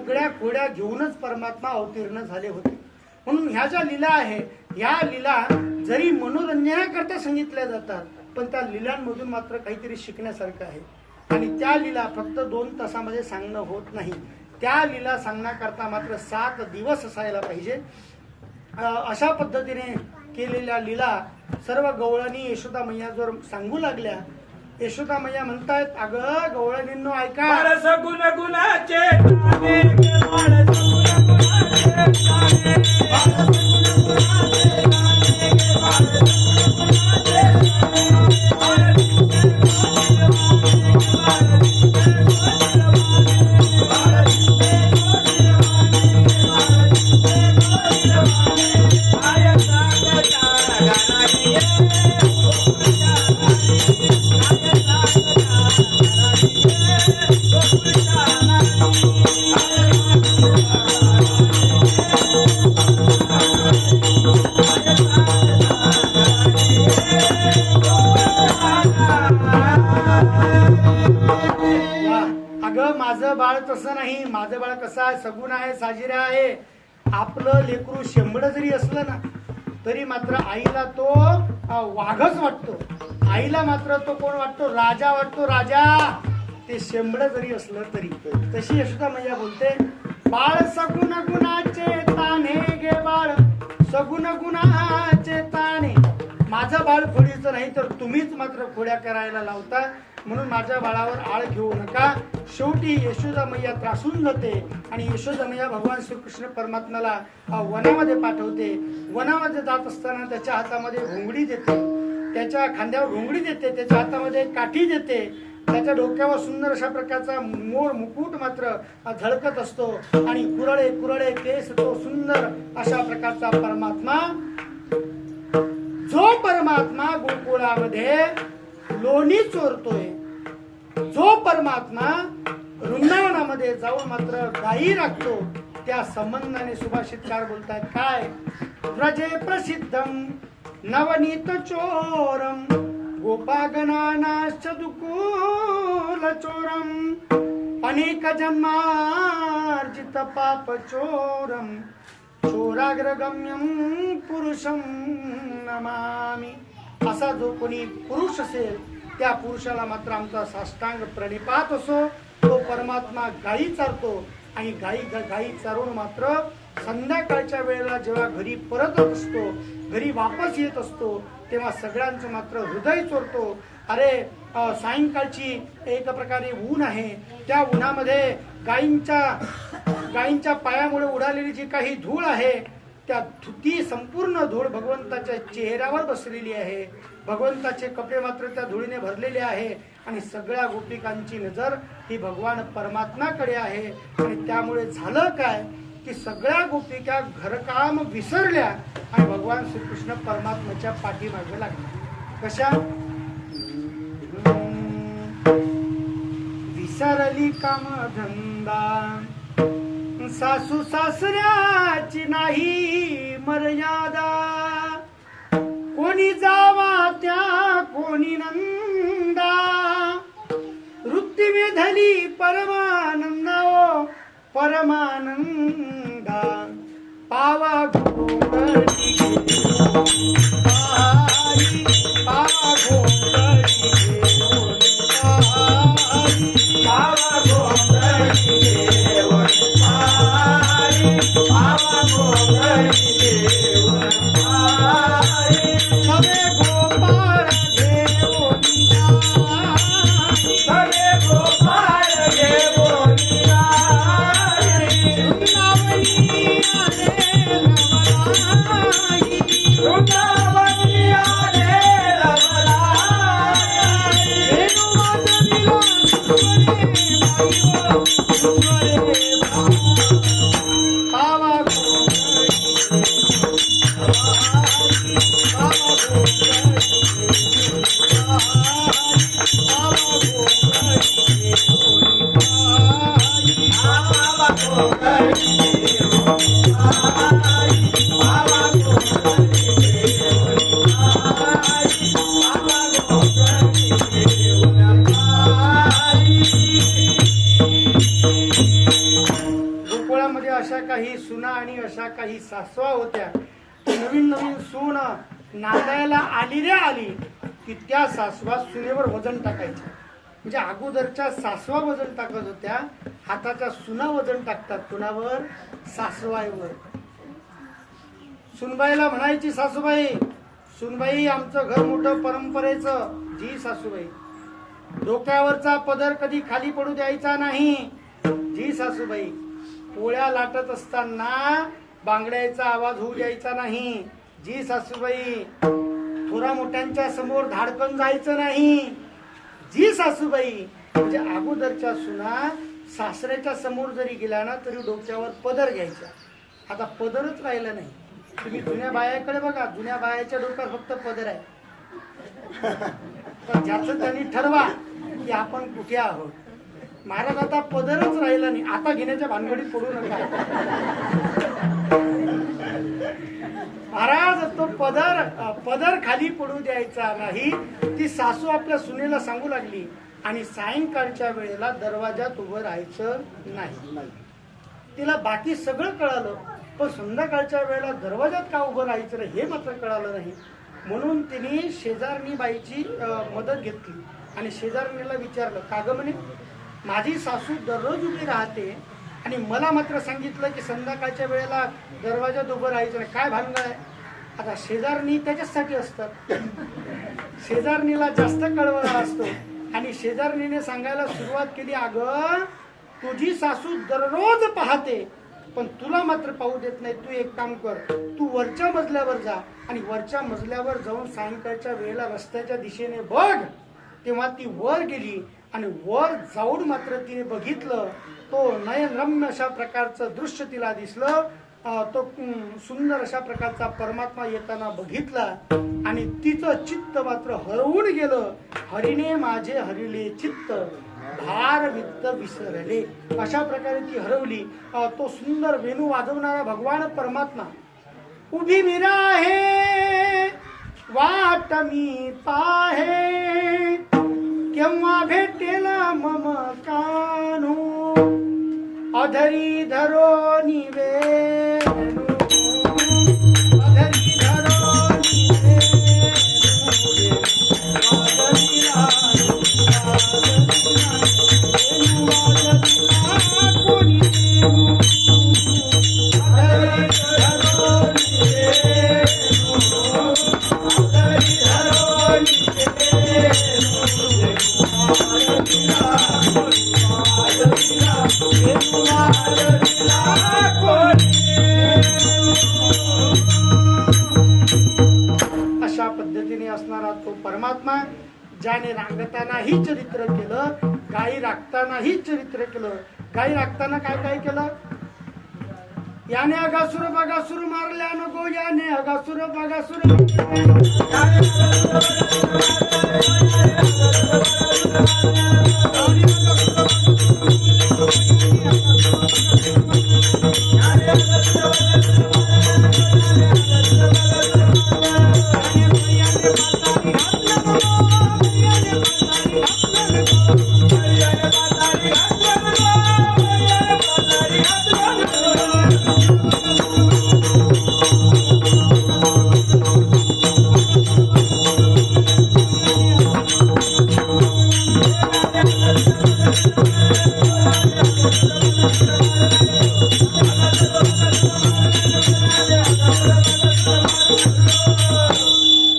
सगळ्या खोड्या घेऊनच परमात्मा अवतीर्ण झाले होते. म्हणून ह्या ज्या लीला आहे ह्या लीला जरी मनोरंजनाकरता सांगितल्या जातात पण त्या लिलांमधून मात्र काहीतरी शिकण्यासारखं आहे. आणि त्या लीला फक्त दोन तासामध्ये सांगणं होत नाही. त्या लीला सांगण्याकरता मात्र सात दिवस असायला पाहिजे. अशा पद्धतीने केलेल्या लीला सर्व गवळणी यशोदा मैया जर सांगू लागल्या. यशोदा मैया म्हणतायत अगं गवळणींनो ऐका. माणस गुण गुणाचे ताने माणस गुण गुणाचे माणस बाळ तसं नाही माझं बाळ कसं आहे सगुण आहे साजिरा आहे. आपलं लेकरू शेंबड जरी असलं ना तरी मात्र आईला तो वाघच वाटतो. आईला मात्र तो कोण वाटतो? राजा वाटतो. राजा! ते शेंबड जरी असलं तरी. तशी यशोदा मैया बोलते बाळ सगुण गुणाचे ताने गे बाळ. सगुण गुणाचे ताने माझं बाळ खोडीचं नाही तर तुम्हीच मात्र खोड्या करायला लावता म्हणून माझ्या बाळावर आळ घेऊ नका. शेवटी यशोदा मैया त्रासून जाते आणि यशोदा मैया भगवान श्रीकृष्ण परमात्म्याला वनामध्ये पाठवते. वनामध्ये जात असताना त्याच्या हातामध्ये घोंगडी देते. त्याच्या खांद्यावर घोंगडी देते. त्याच्या हातामध्ये काठी देते. त्याच्या डोक्यावर सुंदर अशा प्रकारचा मोर मुकुट मात्र झळकत असतो. आणि कुरळे कुरळे केस तो सुंदर अशा प्रकारचा परमात्मा जो परमात्मा गोकुळामध्ये लोणी चोरतोय जो परमात्मा वृंदावनामध्ये जाऊन मात्र गायी राखतो त्या संबंधाने सुभाषितकार बोलतात काय? व्रजे प्रसिद्धम नवनीत चोरम गोपागणानाश्च दुकूल चोरम अनेक जन्मार्जित पाप चोरम चोराग्रगम्यम पुरुषम नमामी. असा जो कोणी पुरुष असेल त्या पुरुषाला मात्र आमचा साष्टांग प्रणिपात असो तो परमात्मा गायी चारतो आणि गाई गाई चारून मात्र संध्याकाळच्या वेळेला जेव्हा घरी परत असतो घरी वापस येत असतो तेव्हा सगळ्यांचं मात्र हृदय चोरतो. अरे सायंकाळची एक प्रकारे ऊन आहे. त्या उन्हामध्ये गायींच्या गायींच्या पायामुळे उडालेली जी काही धूळ आहे त्या ती संपूर्ण धूळ भगवंताच्या चेहऱ्यावर बसलेली आहे. भगवंताचे कपडे मात्र त्या धुळीने भरलेले आहे आणि सगळ्या गोपिकांची नजर ही भगवान परमात्माकडे आहे. आणि त्यामुळे झालं काय की सगळ्या गोपिका घरकाम विसरल्या आणि भगवान श्रीकृष्ण परमात्म्याच्या पाठीमागे लागल्या कशा? विसरली काम धंदा? सासू सासऱ्याची नाही मर्यादा. कोणी जावा त्या कोणी नंदा. वृत्ती परमानंदा ओ परमानंदा. पावा गोंधळी पावा गोंधळी सुना आणि अशा काही सासवा होत्या नवीन नवीन सून नांदायला आली रे आली की त्या सासवा सुनेवर वजन टाकायच्या. म्हणजे अगोदरच्या सासवा वजन टाकत होत्या हाताच्या सुना वजन टाकतात कुणावर? सासवाईवर. सुनबाईला म्हणायची सासूबाई सुनबाई आमचं घर मोठं परंपरेचं. जी सासूबाई डोक्यावरचा पदर कधी खाली पडू द्यायचा नाही. जी सासूबाई पोळ्या लाटत असताना बांगड्याचा आवाज होऊ द्यायचा नाही. जी सासूबाई थोरा मोठ्यांच्या समोर धाडकन जायचं नाही. जी सासूबाई म्हणजे अगोदरच्या सुना सासऱ्याच्या समोर जरी गेला ना तरी डोक्यावर पदर घ्यायचा. आता पदरच राहिला नाही. तुम्ही जुन्या बायाकडे बघा जुन्या बायाच्या डोक्यावर फक्त पदर आहे. पण ज्याचं त्यांनी ठरवा की आपण कुठे आहोत. महाराज आता पदरच राहिला नाही. आता घेण्याच्या भानगडीत पडू नका. महाराज तो पदर पदर खाली पडू द्यायचा नाही. ती सासू आपल्या सुनेला सांगू लागली आणि सायंकाळच्या वेळेला दरवाजात उभं राहायचं नाही. तिला बाकी सगळं कळालं पण संध्याकाळच्या वेळेला दरवाजात का उभं राहायचं हे मात्र कळालं नाही. म्हणून तिने शेजारणी बाईची मदत घेतली आणि शेजारणीला विचारलं का गं म्हणे माझी सासू दररोज उभी राहते आणि मला मात्र सांगितलं की संध्याकाळच्या वेळेला दरवाजात उभं राहायचं नाही. काय भानगड आहे? आता शेजारणी त्याच्याचसाठी असतात. शेजारणीला जास्त कळवळा असतो. आणि शेजारणीने सांगायला सुरुवात केली अगं तुझी सासू दररोज पाहते पण तुला मात्र पाहू देत नाही. तू एक काम कर तू वरच्या मजल्यावर जा आणि वरच्या मजल्यावर जाऊन सायंकाळच्या वेळेला रस्त्याच्या दिशेने बघ. तेव्हा ती वर गेली आणि वर जाऊन मात्र तिने बघितलं तो नयनरम्य अशा प्रकारचं दृश्य तिला दिसलं. तो सुंदर अशा प्रकारचा परमात्मा येताना बघितला आणि तिचं चित्त मात्र हरवून गेलं. हरिणे माझे हरिले चित्त भार वित्त विसरले. अशा प्रकारे ती हरवली. तो सुंदर वेणू वाजवणारा भगवान परमात्मा उभी मीरा आहे वाट मी पाहे. केव्हा भेटेल मम कानू अधरी धरो निवेणू ही चरित्र केलं गाई राखताना काय काय केलं याने अगासुर बगासुर मारल्या नको याने अगासुर बगासुर मारल्या.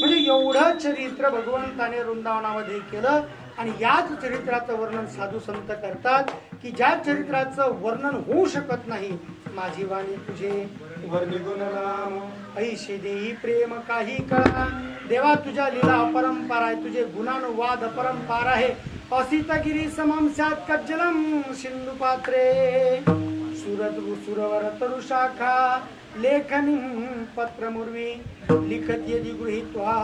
म्हणजे एवढं चरित्र भगवंताने वृंदावनामध्ये केलं आणि याच चरित्राचं वर्णन साधू संत करतात की ज्या चरित्राचं वर्णन होऊ शकत नाही माझी वाणी तुझे. वर्णी गुणनाम ऐशे देही प्रेम काही कळा. देवा तुझ्या लीला अपरंपार आहे तुझे गुणानुवाद अपरंपार आहे. అసితగిరి సమం సత్ కజ్జలం సింధు పాత్రే సురదు సురవర తరు శాఖ లేఖని పత్రముర్వి లిఖతి యది గృహీత్వా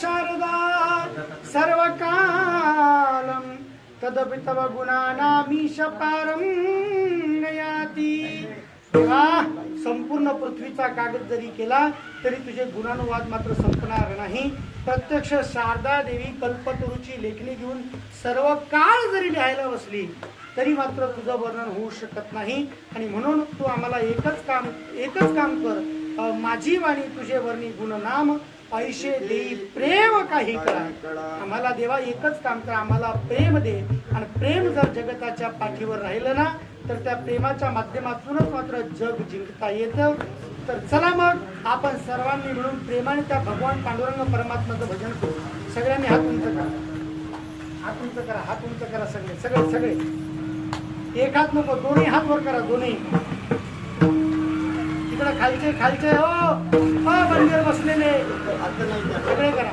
శారదా సర్వకాలం తదపి తవ గుణానామీశ పారం నయాతి तेव्हा संपूर्ण पृथ्वीचा कागद जरी केला तरी तुझे गुणानुवाद मात्र संपणार नाही. प्रत्यक्ष शारदा देवी कल्पतरूची लेखणी घेऊन सर्व काळ जरी लिहायला बसली तरी मात्र तुझं वर्णन होऊ शकत नाही. आणि म्हणून तू आम्हाला एकच काम एकच काम कर. माझी वाणी तुझे वर्णी गुणनाम पैसे देई प्रेम काही करा. आम्हाला देवा एकच काम कर. आम्हाला प्रेम दे. आणि प्रेम जर जगताच्या पाठीवर राहिलं ना तर त्या प्रेमाच्या माध्यमातूनच मात्र जग जिंकता येतं. तर चला मग आपण सर्वांनी मिळून प्रेमाने त्या भगवान पांडुरंग परमात्माचं भजन करू. सगळ्यांनी हात उंच करा. हात उंच करा हात उंच करा सगळे सगळे सगळे. एक हात नको दोन्ही हात वर करा दोन्ही. तिकडे खालचे खालचे हो. हो. मंदिर बसलेले. सगळे करा.